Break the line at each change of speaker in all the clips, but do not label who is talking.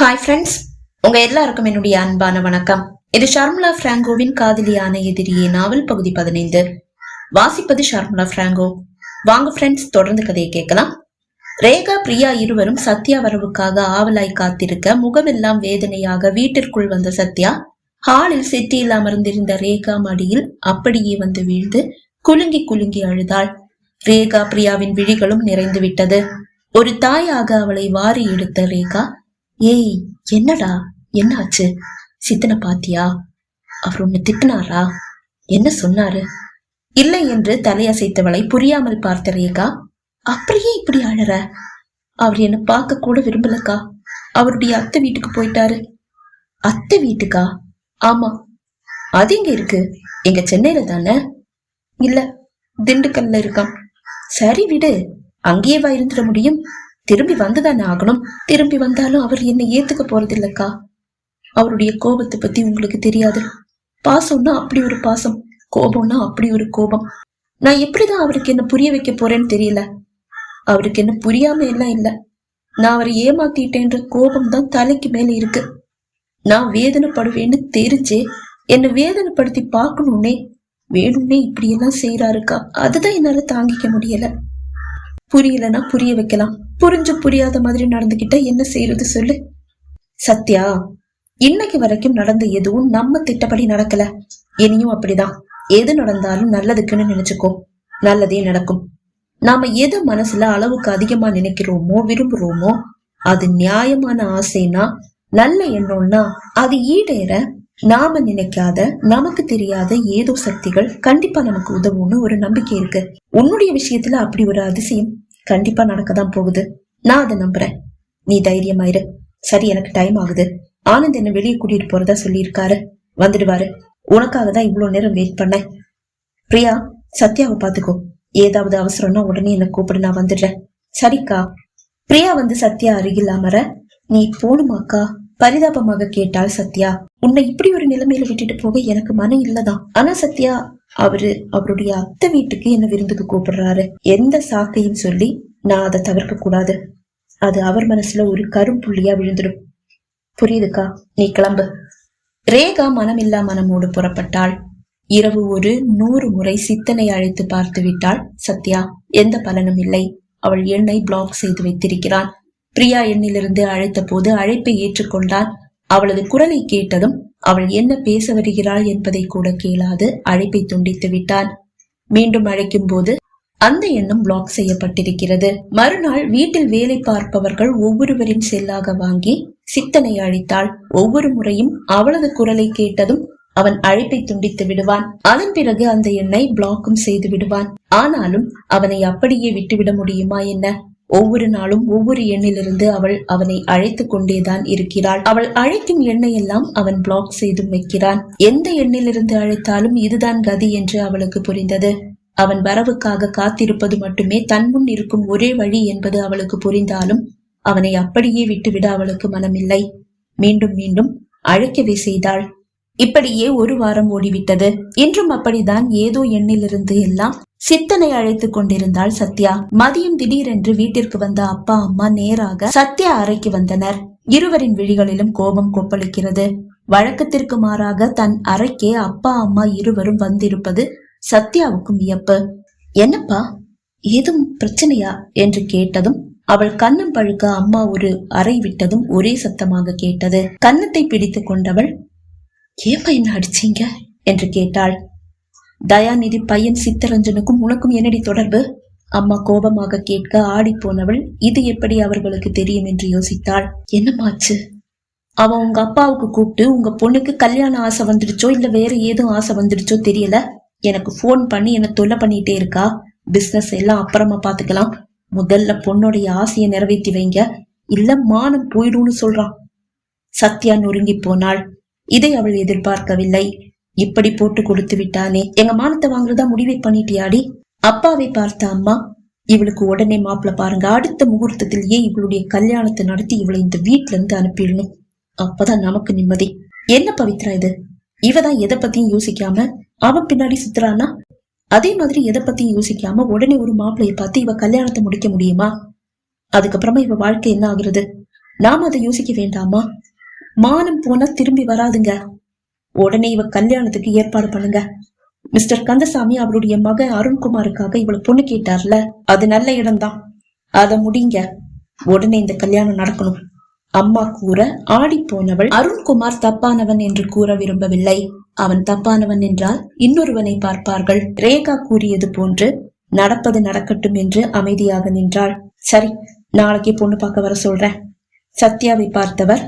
Hi friends உங்க எல்லாருக்கும் என்னுடைய அன்பான வணக்கம். இது ஷர்முலா பிராங்கோவின் காதலியான எதிரியே நாவல் பகுதி பதினைந்து. வாசிப்பது ஷர்முலா பிராங்கோ. வாங்க ஃப்ரெண்ட்ஸ் தொடர்ந்து கதையை கேட்கலாம். ரேகா பிரியா இருவரும் சத்யா வரவுக்காக ஆவலாய் காத்திருக்க முகமெல்லாம் வேதனையாக வீட்டிற்குள் வந்த சத்யா ஹாலில் சிட்டியில் அமர்ந்திருந்த ரேகா மடியில் அப்படியே வந்து வீழ்ந்து குலுங்கி குலுங்கி அழுதாள். ரேகா பிரியாவின் விழிகளும் நிறைந்து விட்டது ஒரு தாயாக அவளை வாரி எடுத்த ரேகா ஏய் என்னடா? என்னாச்சு சித்தனை பாத்தியா? அவர் உன்னை திட்டினாரா? என்ன சொன்னாரு? இல்லை என்று தலையசைத்தவளை புரியாமல் பார்த்த ரேகா அப்படியே இப்படி அழற? அவர் என்ன பார்க்க கூட விரும்பலக்கா. அவருடைய அத்தை வீட்டுக்கு போயிட்டாரு. அத்தை வீட்டுக்கா? ஆமா. அது எங்க இருக்கு? எங்க சென்னையில தானே? இல்ல திண்டுக்கல்ல இருக்கான் சரி விடு. அங்கேயேவா இருந்துட முடியும். திரும்பி வந்துதானே ஆகணும்? திரும்பி வந்தாலும் அவர் என்னை ஏத்துக்க போறதில்லக்கா? அவருடைய கோபத்தை பத்தி உங்களுக்கு தெரியாது. பாசம்னா அப்படி ஒரு பாசம் கோபம்னா அப்படி ஒரு கோபம். நான் எப்படிதான் அவருக்கு என்ன புரிய வைக்க போறேன்னு தெரியல. அவருக்கு என்ன புரியாம எல்லாம் இல்ல. நான் அவரை ஏமாத்திட்டேன்ற கோபம் தான் தலைக்கு மேல இருக்கு. நான் வேதனைப்படுவேன்னு தெரிஞ்சே என்னை வேதனைப்படுத்தி பார்க்கணும்னே வேணும்னே இப்படி எல்லாம் செய்யறாருக்கா அதுதான் என்னால தாங்கிக்க முடியல. புரியலன்னா புரிய வைக்கலாம். புரிஞ்சு புரியாத மாதிரி நடந்துகிட்டா என்ன செய்யறது சொல்லு. சத்யா இன்னைக்கு வரைக்கும் நடந்த எதுவும் நம்ம திட்டப்படி நடக்கல. இனியும் அப்படிதான். எது நடந்தாலும் நல்லதுக்குன்னு நினைச்சுக்கோ. நல்லதே நடக்கும். நாம எது மனசுல அளவுக்கு அதிகமா நினைக்கிறோமோ விரும்புறோமோ அது நியாயமான ஆசைனா நல்ல எண்ணம்னா அது ஈடேற நாம நினைக்காத நமக்கு தெரியாத ஏதோ சக்திகள் கண்டிப்பா நமக்கு உதவும்னு ஒரு நம்பிக்கை இருக்கு. உன்னுடைய விஷயத்துல அப்படி ஒரு அதிசயம் கண்டிப்பா நடக்கதான் போகுது. நான் அதை நம்புறேன். நீ தைரியமாயிரு சரி எனக்கு டைம் ஆகுது. ஆனந்த் என்ன வெளியே கூட்டிட்டு போறதா சொல்லியிருக்காரு. வந்துடுவாரு. உனக்காக தான் இவ்வளவு நேரம் வெயிட் பண்ணேன். பிரியா சத்யாவை பாத்துக்கோ. ஏதாவது அவசரம்னா உடனே என்ன கூப்பிடு நான் வந்துடுறேன். சரிக்கா. பிரியா வந்து சத்யா அருகில் அமர நீ போணுமாக்கா பரிதாபமாக கேட்டாள் சத்யா. உன்னை இப்படி ஒரு நிலைமையில விட்டுட்டு போக எனக்கு மனம் இல்லதான். ஆனா சத்யா அவரு அவருடைய அத்தை வீட்டுக்கு என்ன விருந்துக்கு கூப்பிடுறாரு. எந்த சாக்கையும் சொல்லி நான் அதை தவிர்க்க கூடாது. அது அவர் மனசுல ஒரு கரும்புள்ளியா விழுந்துடும். புரியுதுக்கா? நீ கிளம்பு. ரேகா மனமில்லா மனமோடு புறப்பட்டாள். இரவு ஒரு நூறு முறை சித்தனை அழைத்து பார்த்து விட்டாள் சத்யா. எந்த பலனும் இல்லை. அவள் எண்ணை பிளாக் செய்து வைத்திருக்கிறான். பிரியா எண்ணிலிருந்து அழைத்த போது அழைப்பை ஏற்றுக்கொண்டான். அவளது குரலை கேட்டதும் அவள் என்ன பேச வருகிறாள் என்பதை கூட கேளாது அழைப்பை துண்டித்து விட்டான் மீண்டும் அழைக்கும் போது அந்த எண்ணம் பிளாக் செய்யப்பட்டிருக்கிறது. மறுநாள் வீட்டில் வேலை பார்ப்பவர்கள் ஒவ்வொருவரின் செல்லாக வாங்கி சித்தனை அழைத்தாள். ஒவ்வொரு முறையும் அவளது குரலை கேட்டதும் அவன் அழைப்பை துண்டித்து விடுவான். அதன் பிறகு அந்த எண்ணை பிளாக்கும் செய்து விடுவான். ஆனாலும் அவனை அப்படியே விட்டுவிட முடியுமா என்ன? ஒவ்வொரு நாளும் ஒவ்வொரு எண்ணிலிருந்து அவள் அவனை அழைத்து கொண்டேதான் இருக்கிறாள். அவள் அழைக்கும் எண்ணையெல்லாம் அவன் பிளாக் செய்தும் வைக்கிறான். எந்த எண்ணிலிருந்து அழைத்தாலும் இதுதான் கதி என்று அவளுக்கு புரிந்தது. அவன் வரவுக்காக காத்திருப்பது மட்டுமே தன் முன் இருக்கும் ஒரே வழி என்பது அவளுக்கு புரிந்தாலும் அவனை அப்படியே விட்டுவிட அவளுக்கு மனமில்லை. மீண்டும் மீண்டும் அழைக்கவே செய்தாள். இப்படியே ஒரு வாரம் ஓடிவிட்டது. இன்றும் அப்படிதான் ஏதோ எண்ணிலிருந்து எல்லாம் சித்தனை அழைத்து கொண்டிருந்தாள் சத்யா. மதியம் திடீரென்று வீட்டிற்கு வந்த அப்பா அம்மா நேராக சத்யா அறைக்கு வந்தனர். இருவரின் விழிகளிலும் கோபம் கொப்பளிக்கிறது. வழக்கத்திற்கு மாறாக தன் அறைக்கே அப்பா அம்மா இருவரும் வந்திருப்பது சத்யாவுக்கும் வியப்பு. என்னப்பா ஏதும் பிரச்சனையா? என்று கேட்டதும் அவள் கண்ணம் பழுக்க அம்மா ஒரு அறை விட்டதும் ஒரே சத்தமாக கேட்டது. கன்னத்தை பிடித்து கொண்டவள் ஏன் என்ன அடிச்சீங்க? என்று கேட்டாள். தயாநிதி பையன் சித்தரஞ்சனுக்கும் உனக்கும் என்னடி தொடர்பு? அம்மா கோபமாக கேட்க ஆடி போனவள் இது எப்படி அவர்களுக்கு தெரியும் என்று யோசித்தாள். என்னமாச்சு அவன் உங்க அப்பாவுக்கு கூப்பிட்டு உங்க பொண்ணுக்கு கல்யாண ஆசை வந்துடுச்சோ இல்ல வேற ஏதும் ஆசை வந்துடுச்சோ தெரியல? எனக்கு போன் பண்ணி என்ன தொல்லை பண்ணிட்டே இருக்கா? பிசினஸ் எல்லாம் அப்புறமா பாத்துக்கலாம். முதல்ல பொண்ணுடைய ஆசையை நிறைவேற்றி வைங்க. இல்ல மானம் போயிடும்னு சொல்றான் சத்யா நொறுங்கி போனாள். இதை அவள் எதிர்பார்க்கவில்லை. இப்படி போட்டு கொடுத்து விட்டானே. எங்க மானத்தை வாங்குறதா முடிவை பண்ணிட்டியாடி? அப்பாவை பார்த்த அம்மா இவளுக்கு உடனே மாப்பிள்ள பாருங்க. அடுத்த முகூர்த்தத்திலேயே இவளுடைய கல்யாணத்தை நடத்தி இவளை இந்த வீட்ல இருந்து அனுப்பிடணும்? அப்பதான் நமக்கு நிம்மதி. என்ன பவித்ரா இது? இவதான் எதை பத்தியும் யோசிக்காம அவன் பின்னாடி சுத்துறானா? அதே மாதிரி எதை பத்தியும் யோசிக்காம உடனே ஒரு மாப்பிள்ளைய பார்த்து இவ கல்யாணத்தை முடிக்க முடியுமா? அதுக்கப்புறமா இவ வாழ்க்கை என்ன ஆகுறது? நாம அதை யோசிக்க வேண்டாமா? மானம் போனா திரும்பி வராதுங்க. உடனே இவ கல்யாணத்துக்கு ஏற்பாடு பண்ணுங்க. மிஸ்டர் கந்தசாமி அவருடைய மகன் அருண்குமாருக்காக இவளை பொண்ணு கேட்டார்ல அது நல்ல இடம்தான். அத முடிங்க. உடனே இந்த கல்யாணம் நடக்கணும். அம்மா கூற ஆடி போனவள் அருண்குமார் தப்பானவன் என்று கூற விரும்பவில்லை. அவன் தப்பானவன் என்றால் இன்னொருவனை பார்ப்பார்கள். ரேகா கூறியது போன்று நடப்பது நடக்கட்டும் என்று அமைதியாக நின்றாள். சரி நாளைக்கே பொண்ணு பார்க்க வர சொல்றேன். சத்யாவை பார்த்தவர்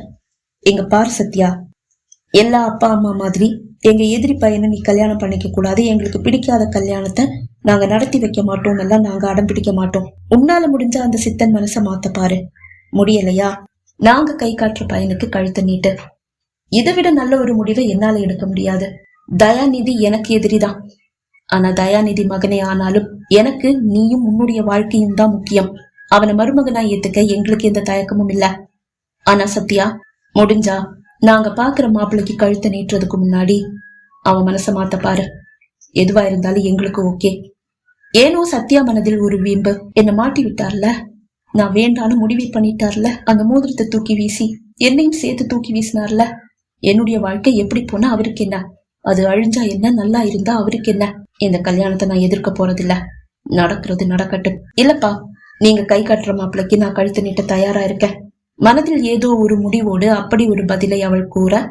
எங்க பார் சத்யா. எல்லா அப்பா அம்மா மாதிரி எங்க எதிரி பையனை நீ கல்யாணம் பண்ணிக்க கூடாது எங்களுக்கு பிடிக்காத கல்யாணத்தை நாங்க நடத்தி வைக்க மாட்டோம் எல்லாம் நாங்க அடம் பிடிக்க மாட்டோம். உன்னால முடிஞ்ச அந்த சித்தன் மனசை மாத்த பாரு. முடியலையா? நாங்க கை காட்டுற பையனுக்கு கழுத்த நீட்டு. இதை விட நல்ல ஒரு முடிவை என்னால எடுக்க முடியாது. தயாநிதி எனக்கு எதிரிதான். ஆனா தயாநிதி மகனே ஆனாலும் எனக்கு நீயும் உன்னுடைய வாழ்க்கையும் தான் முக்கியம். அவனை மருமகனா ஏத்துக்க எங்களுக்கு எந்த தயக்கமும் இல்ல. ஆனா சத்யா முடிஞ்சா நாங்க பாக்குற மாப்பிள்ளைக்கு கழுத்தை நீட்டுறதுக்கு முன்னாடி அவன் மனச மாத்த பாரு. எதுவா இருந்தாலும் எங்களுக்கு ஓகே. ஏனோ சத்யா மனதில் ஒரு வீம்பு. என்னை மாட்டி விட்டார்ல? நான் வேண்டாலும் முடிவு பண்ணிட்டார்ல? அந்த மோதிரத்தை தூக்கி வீசி என்னையும் சேர்த்து தூக்கி வீசினார்ல? என்னுடைய வாழ்க்கை எப்படி போனா அவருக்கு என்ன? அது அழிஞ்சா என்ன? நல்லா இருந்தா அவருக்கு என்ன? இந்த கல்யாணத்தை நான் எதிர்க்க போறதில்ல. நடக்கிறது நடக்கட்டும். இல்லப்பா நீங்க கை கட்டுற மாப்பிளைக்கு நான் கழுத்து நீட்ட தயாரா இருக்கேன். மனதில் ஏதோ ஒரு முடிவோடு அப்படி ஒரு பதிலை அவள் கூற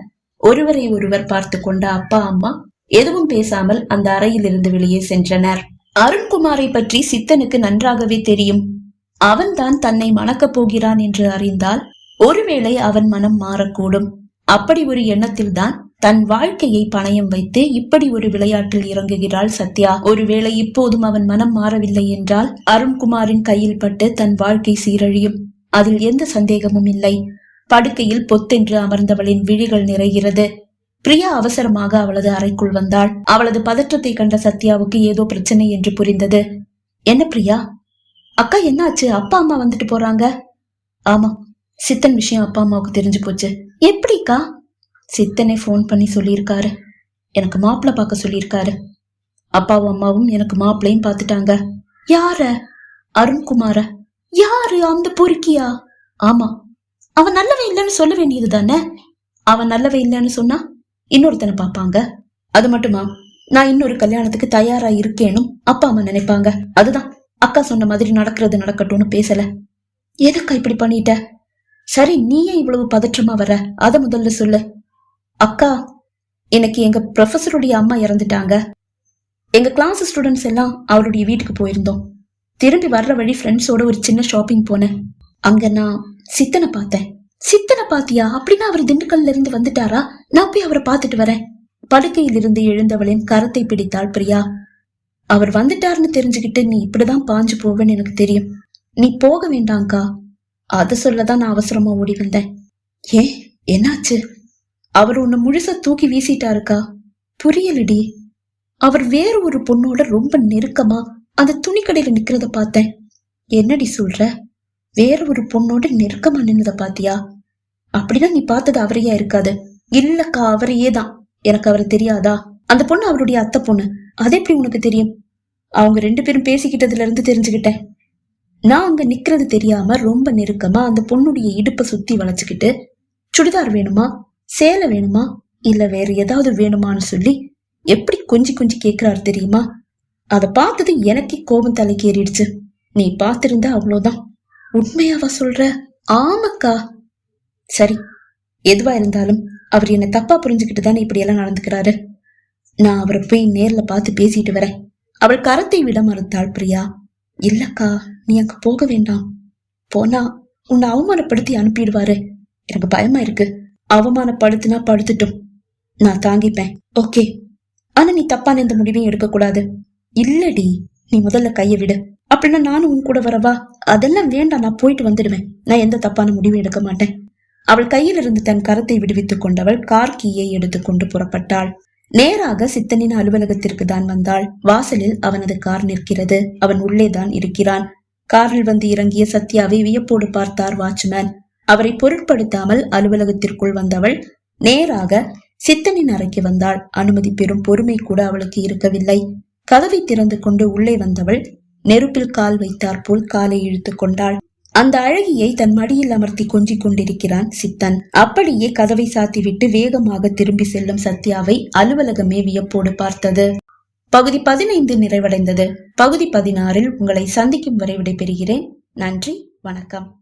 ஒருவரை ஒருவர் பார்த்து கொண்ட அப்பா அம்மா எதுவும் பேசாமல் அந்த அறையில் இருந்து வெளியே சென்றனர். அருண்குமாரை பற்றி சித்தனுக்கு நன்றாகவே தெரியும். அவன்தான் தன்னை மணக்கப் போகிறான் என்று அறிந்தால் ஒருவேளை அவன் மனம் மாறக்கூடும். அப்படி ஒரு எண்ணத்தில்தான் தன் வாழ்க்கையை பணயம் வைத்து இப்படி ஒரு விளையாட்டில் இறங்குகிறாள் சத்யா. ஒருவேளை இப்போதும் அவன் மனம் மாறவில்லை என்றால் அருண்குமாரின் கையில் பட்டு தன் வாழ்க்கை சீரழியும். அதில் எந்த சந்தேகமும் இல்லை. படுக்கையில் பொத்தென்று அமர்ந்தவளின் விழிகள் நிறைகிறது. பிரியா அவசரமாக அவளது அறைக்குள் வந்தாள். அவளது பதற்றத்தை கண்ட சத்யாவுக்கு ஏதோ பிரச்சனை என்று புரிந்தது. என்ன பிரியா? அக்கா என்னாச்சு? அப்பா அம்மா வந்துட்டு போறாங்க? ஆமா. சித்தன் விஷயம் அப்பா அம்மாவுக்கு தெரிஞ்சு போச்சு. எப்படிக்கா சித்தனை ஃபோன் பண்ணி சொல்லியிருக்காரு. எனக்கு மாப்பிள்ள பார்க்க சொல்லியிருக்காரு. அப்பாவும் அம்மாவும் எனக்கு மாப்பிள்ளையும் பார்த்துட்டாங்க. யார? அருண்குமார. யாரு அந்த பொறுக்கியா? ஆமா அவன் நல்லவன் இல்லைன்னு சொல்ல வேண்டியது தானே? அவன் நல்லவன் இல்லைன்னு சொன்னா இன்னொருத்தனை பார்ப்பாங்க. அது மட்டுமா? நான் இன்னொரு கல்யாணத்துக்கு தயாரா இருக்கேனும் அப்பா அம்மா நினைப்பாங்க. அதுதான் அக்கா சொன்ன மாதிரி நடக்கிறது நடக்கட்டும்னு பேசல. எதுக்கா இப்படி பண்ணிட்ட? சரி நீயே இவ்வளவு பதற்றமா வர அத முதல்ல சொல்லு. அக்கா எனக்கு எங்க ப்ரொஃபஸருடைய அம்மா இறந்துட்டாங்க. எங்க கிளாஸ் ஸ்டூடெண்ட்ஸ் எல்லாம் அவருடைய வீட்டுக்கு போயிருந்தோம். திரும்பி வர்ற வழி ஃப்ரெண்ட்ஸோட ஒரு சின்ன ஷாப்பிங் போனேன். அங்க நான் சித்தனை பார்த்தேன். சித்தனை பாத்தியா? அப்படின்னா அவர் திண்டுக்கல்ல இருந்து வந்துட்டாரா? நான் போய் அவரை பார்த்துட்டு வரேன். படுக்கையிலிருந்து எழுந்தவளின் கரத்தை பிடித்தாள் பிரியா. அவர் வந்துட்டாருன்னு தெரிஞ்சுக்கிட்டு நீ இப்படிதான் பாஞ்சு போவேன்னு எனக்கு தெரியும். நீ போக வேண்டாங்க்கா அத சொல்லதான் நான் அவசரமா ஓடி வந்தேன். ஏன் என்னாச்சு? அவர் உன்னை முழுசா தூக்கி வீசிட்டாருக்கா? புரியலடி. அவர் வேற ஒரு பொண்ணோட ரொம்ப நெருக்கமா அந்த துணிக்கடையில நிக்கிறத பார்த்தேன். என்னடி சொல்ற? வேற ஒரு பொண்ணோட நெருக்கமா நின்னத பாத்தியா? அப்படின்னா நீ பார்த்தது அவரையா இருக்காது. இல்லக்கா அவரையே தான். எனக்கு அவரை தெரியாதா? அந்த பொண்ணு அவருடைய அத்தை பொண்ணு. அது எப்படி உனக்கு தெரியும்? அவங்க ரெண்டு பேரும் பேசிக்கிட்டதுல இருந்து தெரிஞ்சுக்கிட்டேன். நான் அங்க நிக்கிறது தெரியாம ரொம்ப நெருக்கமா அந்த பொண்ணுடைய இடுப்பை சுத்தி வளைச்சுக்கிட்டு சுடிதார் வேணுமா? சேலை வேணுமா? இல்ல வேற ஏதாவது வேணுமான்னு சொல்லி எப்படி கொஞ்சி கொஞ்சி கேக்குறாரு தெரியுமா? அத பார்த்தது எனக்கே கோபம் தலைக்கு ஏறிடுச்சு நீ பார்த்திருந்தா அவ்வளவுதான் உண்மையாவா சொல்ற? ஆமாக்கா. சரி எதுவா இருந்தாலும் அவர் என்ன தப்பா புரிஞ்சுக்கிட்டு தானே இப்படி எல்லாம் நடந்துக்கிறாரு. நான் அவரை போய் நேர்ல பார்த்து பேசிட்டு வரேன். அவள் கரத்தை விட மறுத்தாள் பிரியா. இல்லக்கா நீ அங்க போக வேண்டாம். போனா உன்னை அவமானப்படுத்தி அனுப்பிடுவாரு. எனக்கு பயமா இருக்கு. அவமானப்படுத்தினா படுத்துட்டும். நான் தாங்கிப்பேன். ஓகே. ஆனா நீ தப்பான எந்த முடிவையும் எடுக்கக்கூடாது. இல்லடி நீ முதல்ல கைய விடு. அப்படின்னா நானும் உன் கூட வரவா? அதெல்லாம் வேண்டாம் நான் போயிட்டு வந்துடுவேன். நான் எந்த தப்பான முடிவும் எடுக்க மாட்டேன். அவள் கையில் இருந்து தன் கரத்தை விடுவித்துக் கொண்டவள் கார் கீயை எடுத்துக்கொண்டு புறப்பட்டாள். நேராக சித்தனின் அலுவலகத்திற்கு தான் வந்தாள். வாசலில் அவனது கார் நிற்கிறது. அவன் உள்ளேதான் இருக்கிறான். காரில் வந்து இறங்கிய சத்யாவை வியப்போடு பார்த்தார் வாட்ச்மேன். அவரை பொருட்படுத்தாமல் அலுவலகத்திற்குள் வந்தவள் நேராக சித்தனின் அறைக்கு வந்தாள். அனுமதி பெறும் பொறுமை கூட அவளுக்கு இருக்கவில்லை. கதவை திறந்து கொண்டு உள்ளே வந்தவள் நெருப்பில் கால் வைத்தாற்போல் காலை இழுத்து கொண்டாள். அந்த அழகியை தன் மடியில் அமர்த்தி கொஞ்சிக் கொண்டிருக்கிறான் சித்தன். அப்படியே கதவை சாத்திவிட்டு வேகமாக திரும்பி செல்லும் சத்யாவை அலுவலகமே வியப்போடு பார்த்தது. பகுதி பதினைந்து நிறைவடைந்தது. பகுதி பதினாறில் உங்களை சந்திக்கும் வரை விடைபெறுகிறேன். நன்றி வணக்கம்.